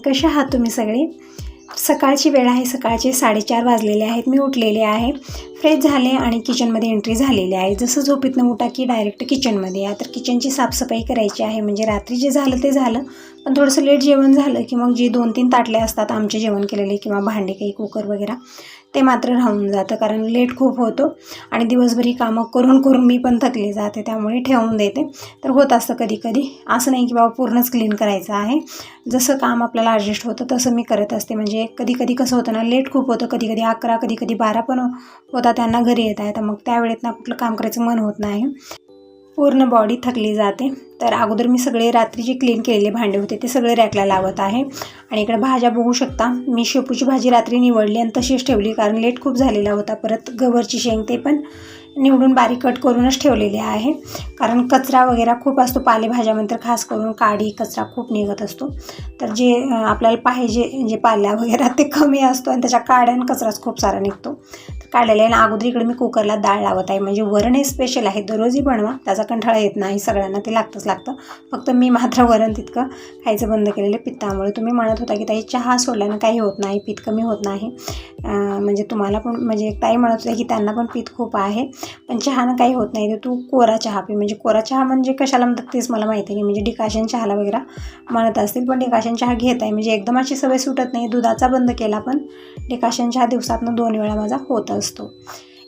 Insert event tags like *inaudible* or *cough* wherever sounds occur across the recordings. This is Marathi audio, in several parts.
कसे कशा आहात तुम्ही सगळे? सकाळची वेळ आहे सकाळचे साडेचार वाजलेले आहेत. मी उठलेले आहे. फ्रेश झाले आणि किचनमध्ये एंट्री झालेली आहे. जसं झोपेतनं उठा की डायरेक्ट किचनमध्ये या. तर किचनची साफसफाई करायची आहे. म्हणजे रात्री जे झालं ते झालं. पण थोडंसं लेट जेवण झालं की मग जे दोन तीन ताटले असतात आमचे जेवण केलेले किंवा भांडे काही कुकर वगैरे. ते मात्र राहून जातं कारण लेट खूप होतो आणि दिवसभरी कामं करून करून मी पण थकली जाते त्यामुळे ठेवून देते. तर होत असतं कधी कधी असं नाही की बाबा पूर्णच क्लीन करायचं आहे. जसं काम आपल्याला ॲडजस्ट होतं तसं मी करत असते. म्हणजे कधी कधी कसं होतं ना लेट खूप होतं. कधी कधी अकरा कधी कधी बारा पण होता त्यांना घरी येत आहे तर मग त्यावेळेत ना कुठलं काम करायचं मन होत नाही. पूर्ण बॉडी थकली जाते. तर अगोदर मी सगळे रात्री जे क्लीन केलेले भांडे होते ते सगळे रॅकला लावत आहे. आणि इकडे भाज्या बघू शकता. मी शेपूची भाजी रात्री निवडली आणि तशीच ठेवली कारण लेट खूप झालेला होता. परत गवरची शेंग ते पण निवडून बारीक कट करूनच ठेवलेले आहे. कारण कचरा वगैरे खूप असतो. पालेभाज्यामध्ये खास करून काडी कचरा खूप निघत असतो. तर जे आपल्याला पाहिजे जे पाल्या वगैरे ते कमी असतो आणि त्याच्या काड्यान कचराच खूप सारा निघतो. तर काढलेला आहे आणि अगोदर इकडे मी कुकरला डाळ लावत आहे. म्हणजे वरण हे स्पेशल आहे. दररोजही बनवा. त्याचा कंठाळा येत नाही. सगळ्यांना ते लागतंच लागतं. फक्त मी मात्र वरण तितकं खायचं बंद केलेलं पित्तामुळे तुम्ही म्हणत होता की ताई चहा सोडल्यानं काही होत नाही. पीत कमी होत नाही. म्हणजे तुम्हाला पण म्हणजे ताई म्हणत होत्या की त्यांना पण पीत खूप आहे. पण चहानं काही होत नाही. तर तू कोरा चहा पी. म्हणजे कोरा चहा म्हणजे कशाला म्हणतात तेच मला माहिती नाही म्हणजे डिकाशन चहाला वगैरे म्हणत असतील पण डिकाशन चहा घेत आहे. म्हणजे एकदम अशी सवय सुटत नाही. दुधाचा बंद केला पण डिकाशन चहा दिवसातनं दोन वेळा माझा होत असतो.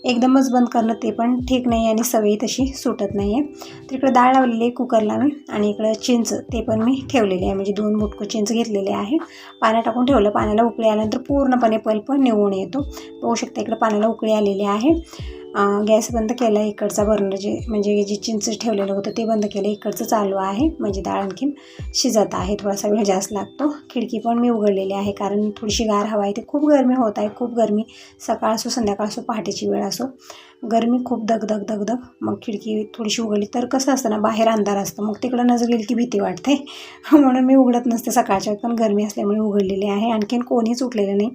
एकदमच बंद करणं ते पण ठीक नाही आणि सवयी तशी सुटत नाही आहे तर इकडं डाळ लावलेली आहे कुकरला मी आणि इकडं चिंच ते पण मी ठेवलेले आहे. म्हणजे दोन मुटकं चिंच घेतलेले आहे. पाण्यात टाकून ठेवलं. पाण्याला उकळी आल्यानंतर पूर्णपणे पल्प निवून येतो. बघू शकता इकडं पाण्याला उकळी आलेली आहे. गॅस बंद केला इकडचा बर्नर जे म्हणजे जे चिंच ठेवलेलं होतं ते बंद केलं. इकडचं चालू आहे म्हणजे डाळ आणखीन शिजत आहे थोडासा वेळ जास्त लागतो. खिडकी पण मी उघडलेली आहे कारण थोडीशी गार हवा आहे. ते खूप गरमी होत आहे खूप गरमी. सकाळ असो संध्याकाळ असो पहाटेची वेळ असो. गरमी खूप दग दग दग दग मग खिडकी थोडीशी उघडली तर कसं असतं ना बाहेर अंधार असतं. मग तिकडं नजर गेली की भीती वाटते. *laughs* म्हणून मी उघडत नसते सकाळच्या पण गरमी असल्यामुळे उघडलेली आहे. आणखीन कोणीच उठलेलं नाही.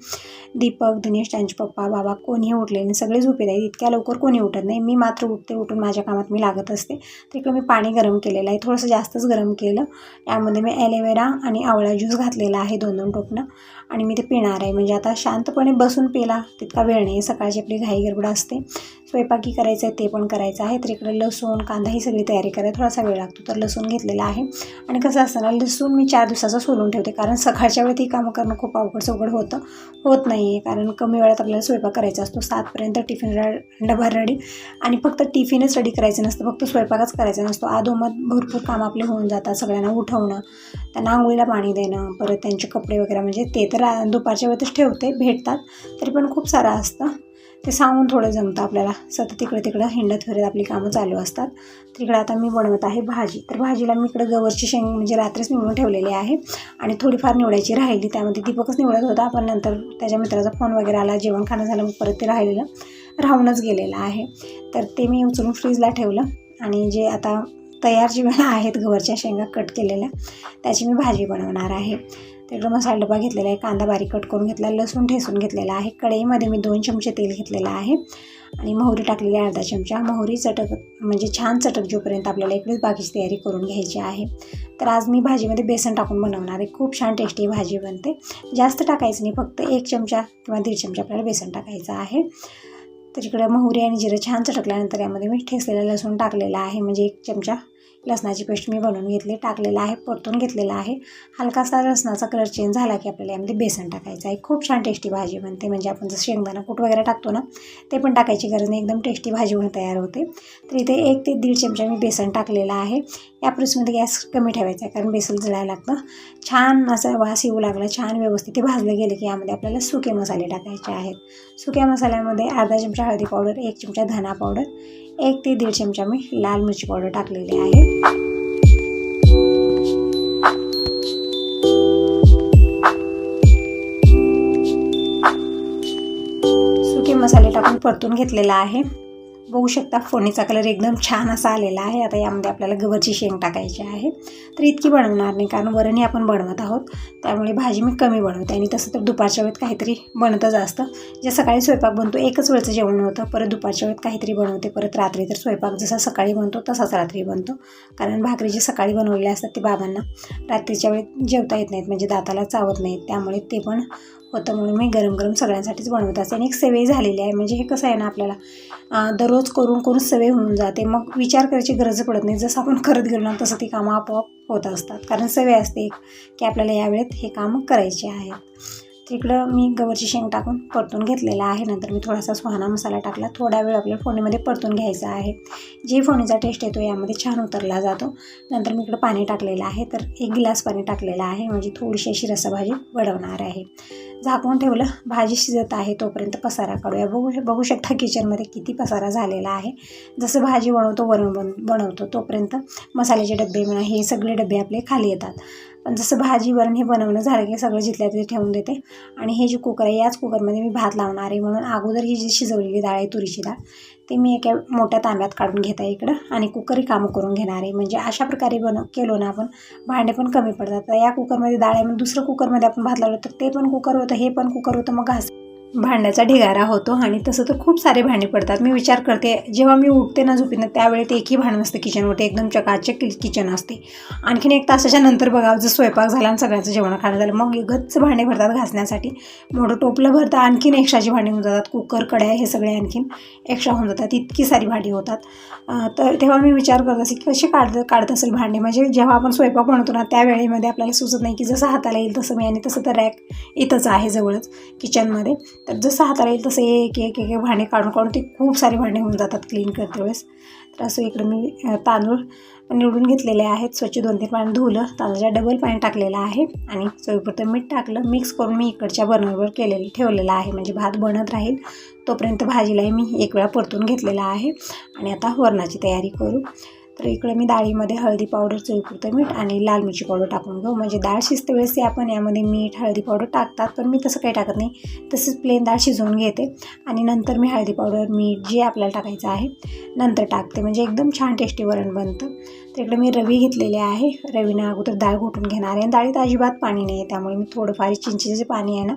दीपक दिनेश त्यांचे पप्पा बाबा कोणीही उठले नाही. सगळे झोपेत आहेत. इतक्या लवकर कोणी उठत नाही. मी मात्र उठते उठून माझ्या कामात मी लागत असते. तिकडे मी पाणी गरम केलेलं आहे. थोडंसं जास्तच गरम केलं. यामध्ये मी ॲलोवेरा आणि आवळा ज्यूस घातलेला आहे दोन दोन टोपणं. आणि मी ते पिणार आहे. म्हणजे आता शांतपणे बसून पेला तितका वेळ नाही. सकाळची आपली घाई गडबड असते. स्वयंपाकी करायचं आहे ते पण करायचं आहे. तर इकडे लसूण कांदा ही सगळी तयारी करायला थोडासा वेळ लागतो. तर लसूण घेतलेला आहे. आणि कसं असतं ना लसूण मी चार दिवसाचं सोलून ठेवते. कारण सकाळच्या वेळेत ही कामं करणं खूप अवघड सवघड होतं. होत नाही आहे कारण कमी वेळात आपल्याला स्वयंपाक करायचा असतो. सातपर्यंत टिफिन रा डबा रेडी आणि फक्त टिफिनच रेडी करायचं नसतं. फक्त स्वयंपाकच करायचा नसतो. आधोमध भरपूर कामं आपले होऊन जातात. सगळ्यांना उठवणं त्यांना आंघोळीला पाणी देणं परत त्यांचे कपडे वगैरे. म्हणजे ते तर दुपारच्या वेळेतच ठेवते. भेटतात. तरी पण खूप सारं असतं. ते सांगून थोडं जमतं आपल्याला. सतत तिकडे तिकडं हिंडत फिरत आपली कामं चालू असतात. तिकडे आता मी बनवत आहे भाजी. तर भाजीला मी इकडं गवरची शेंग म्हणजे रात्रीच निवडून ठेवलेली आहे आणि थोडीफार निवडायची राहिली. त्यामध्ये दीपकच निवडत होता पण नंतर त्याच्या मित्राचा फोन वगैरे आला जेवण खाणं झालं मग परत ते राहिलेलं. राहूनच गेलेलं आहे. तर ते मी उचलून फ्रीजला ठेवलं आणि जे आता तयार जे *laughs* आहेत गवरच्या शेंगा कट केलेल्या त्याची मी भाजी बनवणार आहे. तिकडं मसाला डबा घेतलेला आहे कांदा बारीक कट करून घेतला लसूण ठेसून घेतलेला आहे. कढईमध्ये मी दोन चमचे तेल घेतलेलं आहे आणि मोहरी टाकलेली आहे अर्धा चमचा. मोहरी चटक म्हणजे छान चटक जोपर्यंत आपल्याला इकडेच बाकीची तयारी करून घ्यायची आहे तर आज मी भाजीमध्ये बेसन टाकून बनवणार आहे. खूप छान टेस्टी भाजी बनते. जास्त टाकायचं नाही फक्त एक चमचा किंवा दीड चमचा आपल्याला बेसन टाकायचं आहे. तर इकडे मोहरी आणि जिरं छान चटकल्यानंतर यामध्ये मी ठेसलेला लसूण टाकलेला आहे म्हणजे एक चमचा लसणाची पेस्ट मी बनवून घेतली टाकलेला आहे परतून घेतलेला आहे. हलकासा लसणाचा कलर चेंज झाला की आपल्याला यामध्ये बेसन टाकायचं आहे. खूप छान टेस्टी भाजी बनते. म्हणजे आपण जसं शेंगदाणा कूट वगैरे टाकतो ना ते पण टाकायची गरज नाही. एकदम टेस्टी भाजी म्हणून तयार होते. तर इथे एक ते दीड चमचा मी बेसन टाकलेलं आहे. या प्रोसेसमध्ये गॅस कमी ठेवायचा आहे कारण बेसन जळायला लागतं. छान असा वास येऊ लागला छान व्यवस्थित ते भाजलं गेलं की यामध्ये आपल्याला सुके मसाले टाकायचे आहेत. सुक्या मसाल्यामध्ये अर्धा चमचा हळदी पावडर एक चमचा धना पावडर एक ते दीड चमचा मैं लाल मिरची पावडर है सुके मसाले टाकून परतून घेतलेला आहे. बघू शकता फोडणीचा कलर एकदम छान असा आलेला आहे. आता यामध्ये आपल्याला गव्हाची शेंग टाकायची आहे. तर इतकी बनवणार नाही कारण वरणही आपण बनवत आहोत. त्यामुळे भाजी मी कमी बनवते आणि तसं तर दुपारच्या वेळेत काहीतरी बनतच असतं. जे सकाळी स्वयंपाक बनतो एकच वेळचं जेवण होतं. परत दुपारच्या वेळेत काहीतरी बनवते परत रात्री तर स्वयंपाक जसा सकाळी बनतो तसाच रात्री बनतो. कारण भाकरी जे सकाळी बनवलेले असतात ते बाबांना रात्रीच्या वेळेत जेवता येत नाहीत म्हणजे दाताला चावत नाहीत. त्यामुळे ते पण होतं म्हणून मी गरम गरम सगळ्यांसाठीच बनवत असते. आणि एक सवय झालेली आहे. म्हणजे हे कसं आहे ना आपल्याला दररोज करून करून सवय होऊन जाते. मग विचार करायची गरज पडत नाही. जसं आपण करत गेलो ना तसं ती कामं आपोआप होत असतात. कारण सवय असते एक की आपल्याला या वेळेत हे कामं करायचे आहेत तिकडं मी गवरची शेंग टाकून परतून घेतलेला आहे. नंतर मी थोडासा सुहाना मसाला टाकला. थोडा वेळ आपल्या फोडणीमध्ये परतून घ्यायचा आहे. जे फोडणीचा टेस्ट येतो यामध्ये छान उतरला जातो. नंतर मी इकडं पाणी टाकलेलं आहे. तर एक गिलास पाणी टाकलेलं आहे. म्हणजे थोडीशी अशी रसाभाजी वडवणार आहे. झाकून ठेवलं. भाजी शिजत आहे तोपर्यंत पसारा काढूया. बघू बघू शकता किचनमध्ये किती पसारा झालेला आहे. जसं भाजी बनवतो वरण बन बनवतो तोपर्यंत मसाल्याचे डबे म्हणा हे सगळे डबे आपले खाली येतात. पण जसं भाजी वरण हे बनवणं झालं की सगळं जिथल्या तिथे ठेवून देते. आणि हे जे कुकर आहे याच कुकरमध्ये मी भात लावणार आहे. म्हणून अगोदर ही जी शिजवलेली डाळ आहे तुरीची डाळ ते मी एका मोठ्या तांब्यात काढून घेत आहे इकडं आणि कुकरही कामं करून घेणार आहे. म्हणजे अशा प्रकारे बन केलो ना आपण भांडे पण कमी पडतात. या कुकरमध्ये डाळ आहे मग दुसरं कुकरमध्ये आपण भात लावलं तर ते पण कुकर होतं हे पण कुकर होतं मग घास भांड्याचा ढिगारा होतो आणि तसं तर खूप सारे भांडे पडतात. मी विचार करते जेव्हा मी उठते ना झोपीनं त्यावेळेत एकही भांडं नसतं किचनवरती एकदम चकाचक कि किचन असते. आणखीन एक तासाच्या नंतर बघा जर स्वयंपाक झाला आणि सगळ्यांचं जेवण खाणं झालं मग गच्च भांडे भरतात घासण्यासाठी. मोठं टोपलं भरतं आणखीन एक्स्ट्राची भांडी होऊन जातात. कुकर कड्या हे सगळे आणखीन एक्स्ट्रा होऊन जातात. इतकी सारी भांडी होतात. तर तेव्हा मी विचार करत असे की कशी काढत काढत असेल भांडे? म्हणजे जेव्हा आपण स्वयंपाक बनवतो ना त्या वेळेमध्ये आपल्याला सुचत नाही की जसं हाताला येईल तसं मी आणि तसं तर रॅक इथंच आहे जवळच किचनमध्ये तर जसं हाताला येईल तसं एक एक एक भांडे काढून काढून ते खूप सारे भांडे होऊन जातात क्लीन करते वेळेस. तर असं इकडं मी तांदूळ निवडून घेतलेले आहेत. स्वच्छ दोन तीन पाणी धुवलं तांदळाच्या डबल पाणी टाकलेलं आहे. आणि चवीपुरतं मीठ टाकलं. मिक्स करून मी इकडच्या बर्नरवर केलेलं ठेवलेलं आहे. म्हणजे भात बनत राहील तोपर्यंत भाजीलाही मी एक वेळा परतून घेतलेला आहे. आणि आता वरणाची तयारी करू. तर इकडे मी डाळीमध्ये हळदी पावडर चवीपुरतं मीठ आणि लाल मिरची पावडर टाकून घेऊ. म्हणजे डाळ शिजते वेळेस ते आपण यामध्ये मीठ हळदी पावडर टाकतात पण मी तसं काही टाकत नाही. तसंच प्लेन डाळ शिजवून घेते आणि नंतर मी हळदी पावडर मीठ जे आपल्याला टाकायचं आहे नंतर टाकते. म्हणजे एकदम छान टेस्टी वरण बनतं. तर इकडे मी रवी घेतलेले आहे. रवीनं अगोदर डाळ घोटून घेणार आहे आणि डाळीत अजिबात पाणी नाही आहे त्यामुळे मी थोडंफार चिंचेचे पाणी आहे ना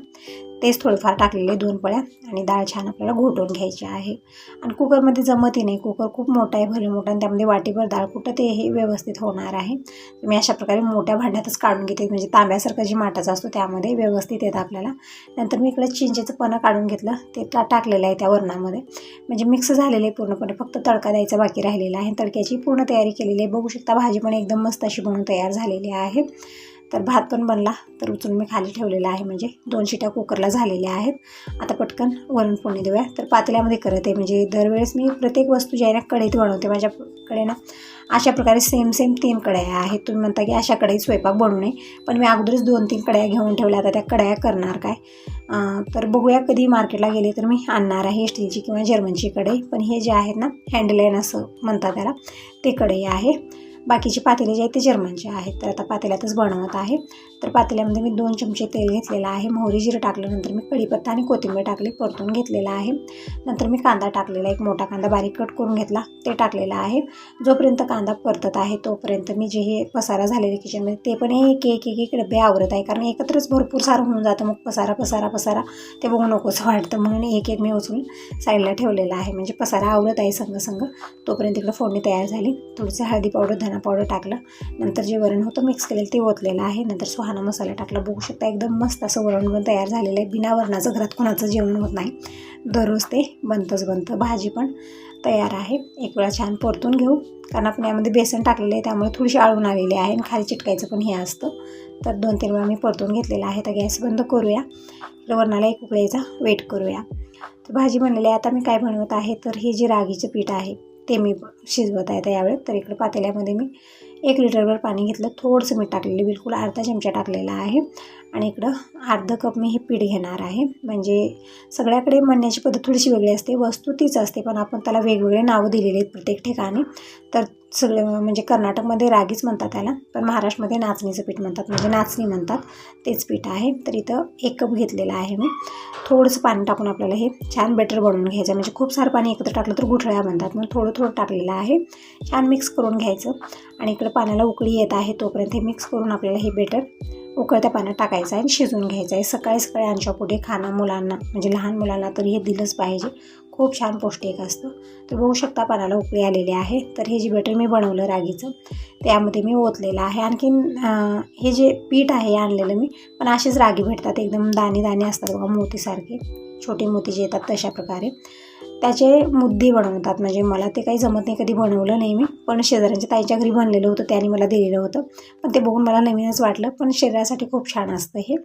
तेच थोडंफार टाकलेले दोन पळ्या आणि डाळ छान आपल्याला घोटून घ्यायची आहे. आणि कुकरमध्ये जमतही नाही. कुकर खूप मोठा आहे भले मोठा आणि त्यामध्ये वाटीभर डाळ कुठं ते हे व्यवस्थित होणार आहे. मी अशा प्रकारे मोठ्या भांड्यातच काढून घेते. म्हणजे तांब्यासारखं जी माठाचा असतो त्यामध्ये व्यवस्थित येतं आपल्याला. नंतर मी इकडे चिंचेचं पणं काढून घेतलं. ते टाकलेलं आहे त्या वरणामध्ये. म्हणजे मिक्स झालेलं आहे पूर्णपणे. फक्त तडका द्यायचा बाकी राहिलेला आहे. तडक्याची पूर्ण तयारी केलेली आहे. बघू शकता भाजी पण एकदम मस्त अशी बनवून तयार झालेली आहे. तर भात पण बनला तर उचलून मी खाली ठेवलेला आहे. म्हणजे दोन शिट्या कुकरला झालेल्या आहेत. आता पटकन वरण फोडणी देऊया. तर पातेल्यामध्ये करत आहे. म्हणजे दरवेळेस मी प्रत्येक वस्तू ज्या आहे ना कढईत बनवते. माझ्याकडे ना अशा प्रकारे सेम सेम तीन कढया आहेत. तुम्ही म्हणता की अशा कढईत स्वयंपाक बनवू नये. पण मी अगोदरच दोन तीन कढया घेऊन ठेवल्या. आता त्या कढया करणार काय? तर बघूया कधी मार्केटला गेले तर मी आणणार आहे. स्टीलची किंवा जर्मनची कढई. पण हे जे आहेत ना हँडलाईन असं म्हणतात त्याला ते कढई आहे. बाकीचे पातेले जे आहेत ते जर्मनचे आहेत. तर आता पातेल्यातच बनवत आहे. तर पातेल्यामध्ये मी दोन चमचे तेल घेतलेलं आहे. मोहरी जिरं टाकलं नंतर मी कढीपत्ता आणि कोथिंबीर टाकली परतून घेतलेला आहे. नंतर मी कांदा टाकलेला एक मोठा कांदा बारीक कट करून घेतला ते टाकलेला आहे. जोपर्यंत कांदा परतत आहे तोपर्यंत मी जे हे पसारा झालेले किचनमध्ये ते पण एक एक एक एक डबे आवरत आहे. कारण एकत्रच भरपूर सारं होऊन जातं. मग पसारा पसारा पसारा ते बघू नकोसं वाटतं. म्हणून एक एक मी उचलून साईडला ठेवलेला आहे. म्हणजे पसारा आवरत आहे संग संग तोपर्यंत इकडं फोडणी तयार झाली. थोडीशी हळदी पावडर धना पावडर टाकलं. नंतर जे वरण होतं मिक्स केलेलं ते ओतलेलं आहे. नंतर सुहाना मसाला टाकला. बघू शकता एकदम मस्त असं वरण पण तयार झालेलं आहे. बिना वरणाचं घरात कोणाचं जेवण होत नाही. दररोज ते बनतंच बनतं. भाजी पण तयार आहे. एक वेळा छान परतून घेऊ. कारण आपण यामध्ये बेसन टाकलेलं आहे. त्यामुळे थोडीशी आळून आलेली आहे आणि खाली चिटकायचं पण हे असतं. तर दोन तीन वेळा मी परतून घेतलेला आहे. तर गॅस बंद करूया. वरणाला एक उकळीचा वेट करूया. तर भाजी बनलेली आहे. आता मी काय बनवत आहे? तर हे जे रागीचं पीठ आहे ते मी शिजवत आहे तर यावेळेस तर इकडे पातेल्यामध्ये मी एक लिटरभर पाणी घेतलं. थोडंसं मीठ टाकलेलं बिलकुल अर्धा चमचा टाकलेला आहे. आणि इकडं अर्ध कप मी हे पीठ घेणार आहे. म्हणजे सगळ्याकडे म्हणण्याची पद्धत थोडीशी वेगळी असते. वस्तू तीच असते पण आपण त्याला वेगवेगळे नावं दिलेली आहेत प्रत्येक ठिकाणी. तर सगळे म्हणजे कर्नाटकमध्ये रागीच म्हणतात त्याला पण महाराष्ट्रामध्ये नाचणीचं पीठ म्हणतात म्हणजे नाचणी म्हणतात तेच पीठ आहे. तर इथं एक कप घेतलेलं आहे मी. थोडंसं पाणी टाकून आपल्याला हे छान बेटर बनवून घ्यायचं म्हणजे खूप सारं पाणी एकत्र टाकलं तर गुठळ्या बनतात मग थोडं थोडं टाकलेलं आहे. छान मिक्स करून घ्यायचं. आणि इकडं पाण्याला उकळी येत आहे तोपर्यंत हे मिक्स करून आपल्याला हे बेटर उकळत्या पाण्यात टाकायचं आहे आणि शिजवून घ्यायचं आहे. सकाळी सकाळी आमच्या पुढे खाणं मुलांना म्हणजे लहान मुलांना तर हे दिलंच पाहिजे. खूप छान पौष्टिक असतं. तर बघू शकता पानाला उकळी आलेली आहे. तर हे जे बेटर मी बनवलं रागीचं त्यामध्ये मी ओतलेलं आहे. आणखीन हे जे पीठ आहे आणलेलं मी पण असेच रागी भेटतात. एकदम दाणे दाणे असतात बघा मोतीसारखे. छोटे मोती जे येतात तशा प्रकारे. त्याचे मुद्दे बनवतात. म्हणजे मला ते काही जमत नाही कधी बनवलं नाही मी. पण शेजाऱ्यांच्या ताईच्या घरी बनलेलं होतं त्याने मला दिलेलं होतं. पण ते बघून मला नवीनच वाटलं. पण शरीरासाठी खूप छान असतं हे.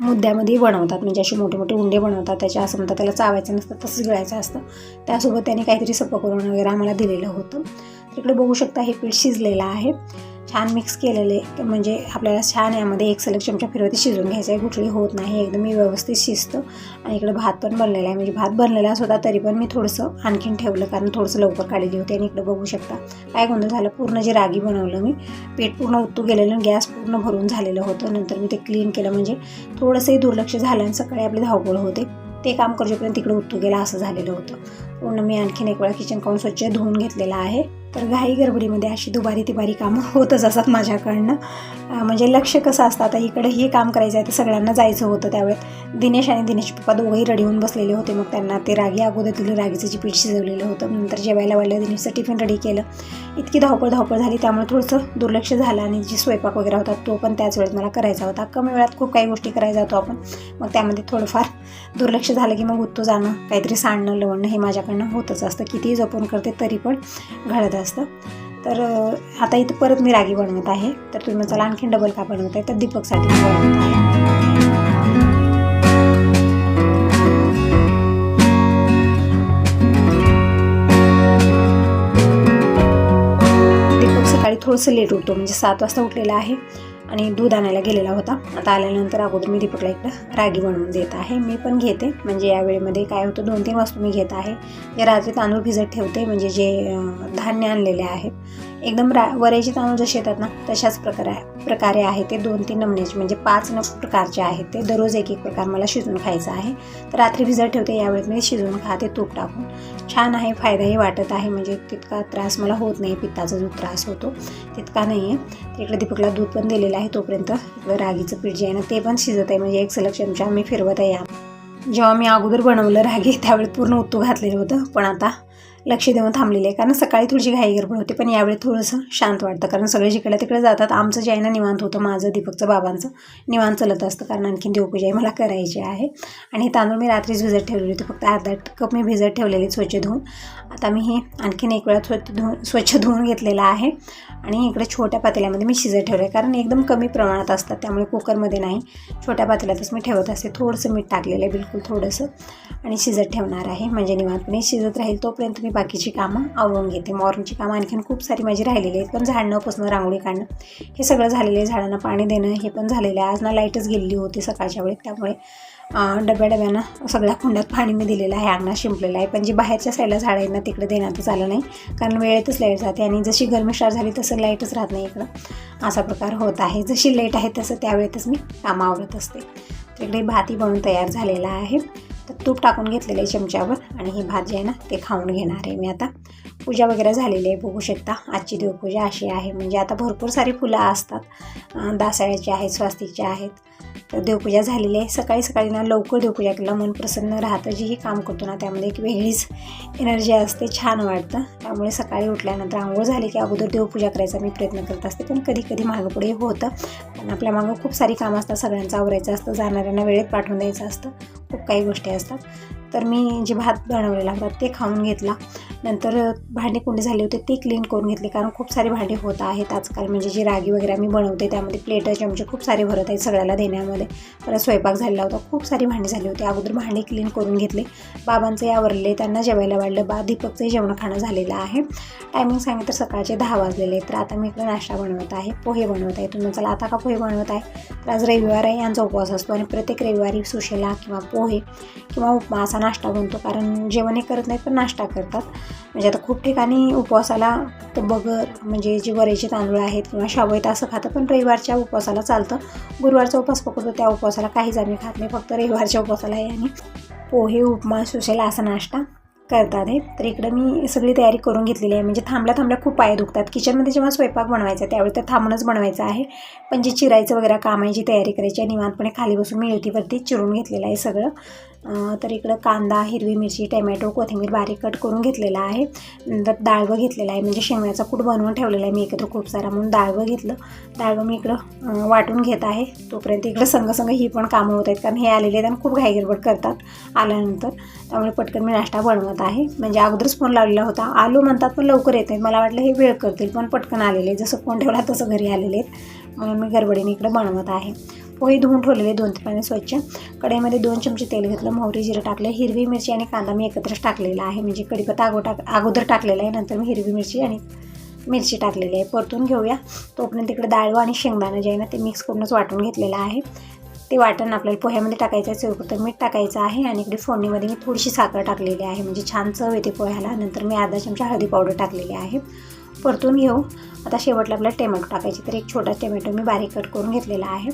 मुद्द्यामध्ये बनवतात. म्हणजे असे मोठे मोठे उंडे बनवतात. त्याच्या असं म्हणतात त्याला चावायचं नसतं तसंच गिळायचं असतं. त्यासोबत त्याने काहीतरी सपकरण करून वगैरे आम्हाला दिलेलं होतं. इकडे बघू शकता हे पीठ शिजलेलं आहे. छान मिक्स केलेले म्हणजे आपल्याला छान यामध्ये एक सलग चमचा फिरवती शिजवून घ्यायचं आहे. गुठळी होत नाही एकदम मी व्यवस्थित शिजतं. आणि इकडे भात पण बनलेला आहे. म्हणजे भात बनलेलाच होता तरी पण मी थोडंसं आणखीन ठेवलं कारण थोडंसं लवकर काढलेली होती आणि इकडे बघू शकता काय गोंधळ झालं. पूर्ण जे रागी बनवलं मी पेट पूर्ण उत्तू गेलेलं गॅस पूर्ण भरून झालेलं होतं. नंतर मी ते क्लीन केलं. म्हणजे थोडंसंही दुर्लक्ष झालं आणि सकाळी आपली धावपळ होते. ते काम करूपर्यंत तिकडे उत्तू गेला असं झालेलं होतं. पूर्ण मी आणखीन एक वेळा किचन काउन स्वच्छ धुवून घेतलेलं आहे. तर घाई गडबडीमध्ये अशी दुबारी तिबारी कामं होतच असतात माझ्याकडनं. म्हणजे लक्ष कसं असतं? आता इकडे हे काम करायचं आहे तर सगळ्यांना जायचं होतं त्यावेळेत. दिनेश आणि दिनेश पप्पा दोघंही रेडी होऊन बसलेले होते मग त्यांना ते रागी अगोदर दिलं रागीचं जे पीठ शिजवलेलं होतं. नंतर जेवायला वाढलं दिनेशचं टिफिन रेडी केलं. इतकी धावपळ धावपळ झाली. त्यामुळे थोडंसं दुर्लक्ष झालं आणि जे स्वयंपाक वगैरे होता तो पण त्याच वेळेत मला करायचा होता. कमी वेळात खूप काही गोष्टी करायचा होतो आपण. मग त्यामध्ये थोडंफार दुर्लक्ष झालं की मग उत्तू जाणं काहीतरी सांडणं लवणं हे माझ्याकडनं होतच असतं. कितीही जपून करते तरी पण घडत असतं. तर आता इथं परत मी रागी बनवत आहे. तर तुम्ही चला आणखीन डबल का बनवत आहे? तर दीपकसाठी बनवत आहे. दीपक सकाळी थोडंसं लेट उठतो म्हणजे सात वाजता उठलेला आहे. आणि दूध आणायला गेलेला होता. आता आल्यानंतर अगोदर मी दीपकला इकडं रागी बनवून देत आहे. मी पण घेते. म्हणजे या वेळेमध्ये काय होतं दोन तीन वस्तू मी घेत आहे. जे रात्री तांदूळ भिजत ठेवते. म्हणजे जे धान्य आणलेले आहेत एकदम रा वऱ्याचे तांदूळ जसे येतात ना तशाच प्रकारे प्रकारे आहे ते दोन तीन नमनेचे म्हणजे पाच न प्रकारचे आहेत ते दररोज एक एक प्रकार मला शिजवून खायचं आहे. तर रात्री भिजत ठेवते यावेळेस मी शिजवून खाते तूप टाकून. छान आहे फायदाही वाटत आहे म्हणजे तितका त्रास मला होत नाही पित्ताचा जो त्रास होतो तितका नाही आहे इकडे दीपकला दूध पण दिलेलं आहे तोपर्यंत इकडं रागीचं पीठ जे आहे ना ते पण शिजत आहे म्हणजे एक सलग चमचा मी फिरवत आहे. या जेव्हा मी अगोदर बनवलं रागी त्यावेळी पूर्ण उत्तू घातलेलं होतं पण आता लक्ष देऊन थांबलेले आहे. कारण सकाळी थोडीशी घाई गडबड होते पण यावेळी थोडंसं शांत वाटतं. कारण सगळे जिकडे तिकडे जातात आमचं जे आहे ना निवांत होतं माझं दीपकचं बाबांचं निवांत चलत असतं. कारण आणखीन देवपूजा मला करायची आहे. आणि हे तांदूळ मी रात्रीच भिजत ठेवलेले होते. फक्त अर्धा कप मी भिजत ठेवलेले स्वच्छ धुवून. आता मी हे आणखीन एक वेळा स्वच्छ धुवून स्वच्छ धुवून घेतलेलं आहे. आणि इकडे छोट्या पातेल्यामध्ये मी शिजत ठेवलं आहे. कारण एकदम कमी प्रमाणात असतात त्यामुळे कुकरमध्ये नाही. छोट्या पातेल्यातच मी ठेवत असते. थोडंसं मीठ टाकलेलं आहे बिलकुल थोडंसं. आणि शिजत ठेवणार आहे. म्हणजे निवांतपणे शिजत राहील तोपर्यंत मी बाकीची कामं आवरून घेते. मॉर्निंगची कामं आणखीन खूप सारी माझी राहिलेली आहेत. पण झाडणं पुसणं रांगोळी काढणं हे सगळं झालेलं आहे. झाडांना पाणी देणं हे पण झालेलं आहे. आज ना लाईटच गेलेली होती सकाळच्या वेळेत त्यामुळे डब्या डब्यानं सगळ्या कुंड्यात पाणी मी दिलेलं आहे. अंगणात शिंपलेलं आहे. पण जी बाहेरच्या साईडला झाडं आहेत ना तिकडे देण्यातच आलं नाही. कारण वेळेतच लाइट जाते. आणि जशी गरमी झाली तसं लाईटच राहत नाही इकडं. असा प्रकार होत आहे. जशी लाइट आहे तसं त्यावेळेतच मी कामं असते. तिकडे भाती बनून तयार झालेला आहे. तर तूप टाकून घेतलेलं आहे चमच्यावर आणि ही भाजी आहे ना ते खाऊन घेणार आहे मी आता. पूजा वगैरे झालेली आहे बघू शकता. आजची देवपूजा अशी आहे. म्हणजे आता भरपूर सारी फुलं असतात. दासाळ्याची आहेत स्वास्तिकची आहेत. तर देवपूजा झालेली आहे. सकाळी सकाळी ना लवकर देवपूजा केला. मन प्रसन्न राहतं. जेही काम करतो ना त्यामध्ये एक वेगळीच एनर्जी असते. छान वाटतं. त्यामुळे सकाळी उठल्यानंतर आंघोळ झाली की अगोदर देवपूजा करायचा मी प्रयत्न करत असते. पण कधी कधी मागं पुढे होतं. पण आपल्या मागं खूप सारी कामं असतात. सगळ्यांचं आवरायचं असतं. जाणाऱ्यांना वेळेत पाठवून द्यायचं असतं. खूप काही गोष्टी असतात. तर मी जे भात बनवलेला होता ते खाऊन घेतला. नंतर भांडे कुंडी झाले होते ते क्लीन करून घेतले. कारण खूप सारे भांडे होत आहेत आजकाल. म्हणजे जी रागी वगैरे मी बनवते त्यामध्ये प्लेट चमचे खूप सारे भरत आहेत सगळ्याला महिन्यामध्ये. परत स्वयंपाक झालेला होता. खूप सारी भांडी झाली होती. अगोदर भांडी क्लीन करून घेतले. बाबांचे आवरले. त्यांना जेवायला वाढलं. बा दीपकचंही जेवण खाणं झालेलं आहे. टायमिंग सांगितलं तर सकाळचे दहा वाजलेले आहेत. तर आता मी इकडे नाश्ता बनवत आहे. पोहे बनवत आहे. तुम्ही चला आता का पोहे बनवत आहे? तर आज रविवार आहे. यांचा उपवास असतो. आणि प्रत्येक रविवारी सुशेला किंवा पोहे किंवा उपमा असा नाश्ता बनतो. कारण जेवण हे करत नाही पण नाश्ता करतात. म्हणजे आता खूप ठिकाणी उपवासाला तर बगर म्हणजे जे वरेचे तांदूळ आहेत किंवा शाबू असं खातं. पण रविवारच्या उपवासाला चालतं. गुरुवारचा उपवास पकडतो त्या उपवासाला काहीच आम्ही खात नाही. फक्त रविवारच्या उपवासाला आहे आणि पोहे उपमा सुशेला असा नाश्ता करतात आहे तर इकडं मी सगळी तयारी करून घेतलेली आहे. म्हणजे थांबल्या थांबल्या खूप पाय दुखतात. किचनमध्ये जेव्हा स्वयंपाक बनवायचा आहे त्यावेळी तर थांबूनच बनवायचं आहे. पण जे चिरायचं वगैरे काम आहे जी तयारी करायची आहे निवांतपणे खाली बसून मी युतीवरती चिरून घेतलेलं आहे सगळं. तर इकडं कांदा हिरवी मिरची टमॅटो कोथिंबीर बारीक कट करून घेतलेला आहे. नंतर डाळवं घेतलेलं आहे. म्हणजे शेंगण्याचा कूट बनवून ठेवलेला आहे. मी एकत्र खूप सारा म्हणून डाळवं घेतलं. डाळवं मी इकडं वाटून घेत आहे. तोपर्यंत इकडं संग ही पण कामं होत आहेत. कारण हे आलेले आहेत आणि खूप घाईगडबड करतात आल्यानंतर. त्यामुळे पटकन मी नाश्ता बनवत आहे. म्हणजे अगोदरच फोन लावलेला होता. आलो म्हणतात पण लवकर येत नाहीत. मला वाटलं हे वेळ करतील पण पटकन आलेले जसं फोन ठेवला तसं घरी आलेले आहेत. म्हणून मी गडबडीने इकडं बनवत आहे. पोहे धुवून ठेवलेले दोन ते पाणी स्वच्छ. कढईमध्ये दोन चमचे तेल घेतलं मोहरी जिरं टाकलं हिरवी मिरची आणि कांदा मी एकत्रच टाकलेला आहे. म्हणजे कढीपत्ता अगो टाक अगोदर टाकलेला आहे नंतर मी हिरवी मिरची आणि मिरची टाकलेली आहे. परतून घेऊया. तोपर्यंत तिकडे डाळवं आणि शेंगदाणं जे आहे ना ते मिक्स करूनच वाटून घेतलेलं आहे. ते वाटण आपल्याला पोह्यामध्ये टाकायचं आहे चवीपुरतं मीठ टाकायचं आहे आणि इकडे फोडणीमध्ये मी थोडीशी साखर टाकलेली आहे. म्हणजे छान चव येते पोह्याला. नंतर मी अर्धा चमचा हळदी पावडर टाकलेली आहे. परतून घेऊ. आता शेवटला आपल्याला टोमॅटो टाकायचे. तर एक छोटा टोमॅटो मी बारीक कट करून घेतलेला आहे.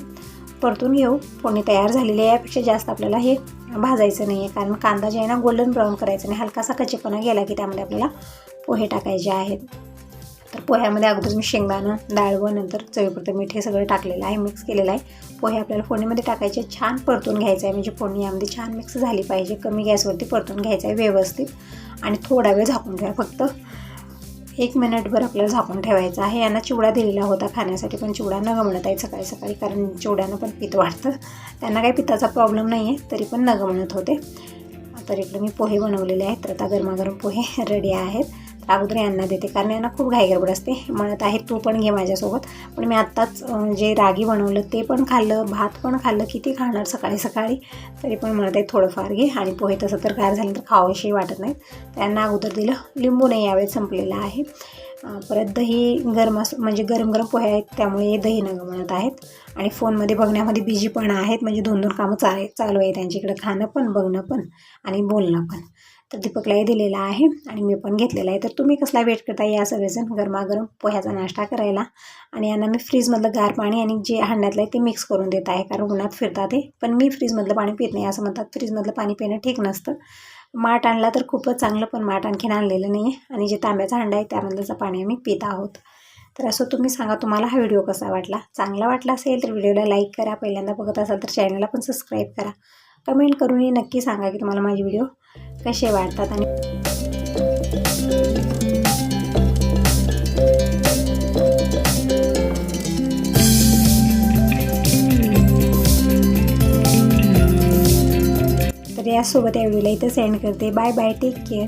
परतून घेऊ. फोडणी तयार झालेली आहे. यापेक्षा जास्त आपल्याला हे भाजायचं नाही आहे कारण कांदा जे आहे ना गोल्डन ब्राऊन करायचं नाही. हलकासा कच्चेपणा गेला की त्यामध्ये आपल्याला पोहे टाकायचे आहेत. तर पोह्यामध्ये अगोदर मी शेंगदाणं व नंतर चवीपुरतं मीठ हे सगळं टाकलेलं आहे. मिक्स केलेलं आहे. पोहे आपल्याला फोडणीमध्ये टाकायचे छान परतून घ्यायचं आहे. म्हणजे फोडणी यामध्ये छान मिक्स झाली पाहिजे. कमी गॅसवरती परतून घ्यायचं आहे व्यवस्थित. आणि थोडा वेळ झाकून ठेवा. फक्त एक मिनिटभर आपल्याला झाकून ठेवायचं आहे. यांना चिवडा दिलेला होता खाण्यासाठी पण चिवडा न गमणत आहे सकाळी सकाळी कारण चिवड्यानं पण पित्त वाढतं. त्यांना काही पिताचा प्रॉब्लेम नाही आहे तरी पण न गमणत होते. तर इकडे मी पोहे बनवलेले आहेत. तर आता गरमागरम पोहे *laughs* रेडी आहेत. अगोदर यांना देते. कारण यांना खूप घाई गडबड असते. म्हणत आहे तू पण घे माझ्यासोबत. पण मी आत्ताच जे रागी बनवलं ते पण खाल्लं भात पण खाल्लं किती खाणार सकाळी सकाळी तरी पण म्हणत आहे थोडंफार घे. आणि पोहे तसं तर गार झालं तर खावाविषयी वाटत नाहीत. त्यांना अगोदर दिलं लिंबू नाही यावेळेस संपलेलं आहे. परत दही गरम असं म्हणजे गरम गरम पोहे आहेत त्यामुळे दही न गमणत आहेत. आणि फोनमध्ये बघण्यामध्ये बिजी पण आहेत म्हणजे दोन दोन कामं चाल चालू आहे त्यांच्याकडे. खाणं पण बघणं पण आणि बोलणं पण. तर दीपकलाही दिलेला आहे आणि मी पण घेतलेला आहे. तर तुम्ही कसला वेट करता या सगळेजण गरमागरम पोह्याचा नाश्ता करायला? आणि यांना मी फ्रीजमधलं गार पाणी आणि जे हांड्यातलं आहे ते मिक्स करून देत आहे कारण उन्हात फिरतात ते. पण मी फ्रीजमधलं पाणी पित नाही असं म्हणतात. फ्रीजमधलं पाणी पिणं ठीक नसतं. माठ आणला तर खूपच चांगलं पण माठ आणखीन आणलेलं नाही आहे आणि जे तांब्याचा हांडा आहे त्यामधलंचं पाणी आम्ही पित आहोत. तर असं तुम्ही सांगा तुम्हाला हा व्हिडिओ कसा वाटला? चांगला वाटला असेल तर व्हिडिओला लाईक करा. पहिल्यांदा बघत असाल तर चॅनलला पण सबस्क्राईब करा. कमेंट करूनही नक्की सांगा की तुम्हाला माझी व्हिडिओ कसे वाढतात आणि तर यासोबत या व्हिडिओला इथं सेंड करते. Bye bye take care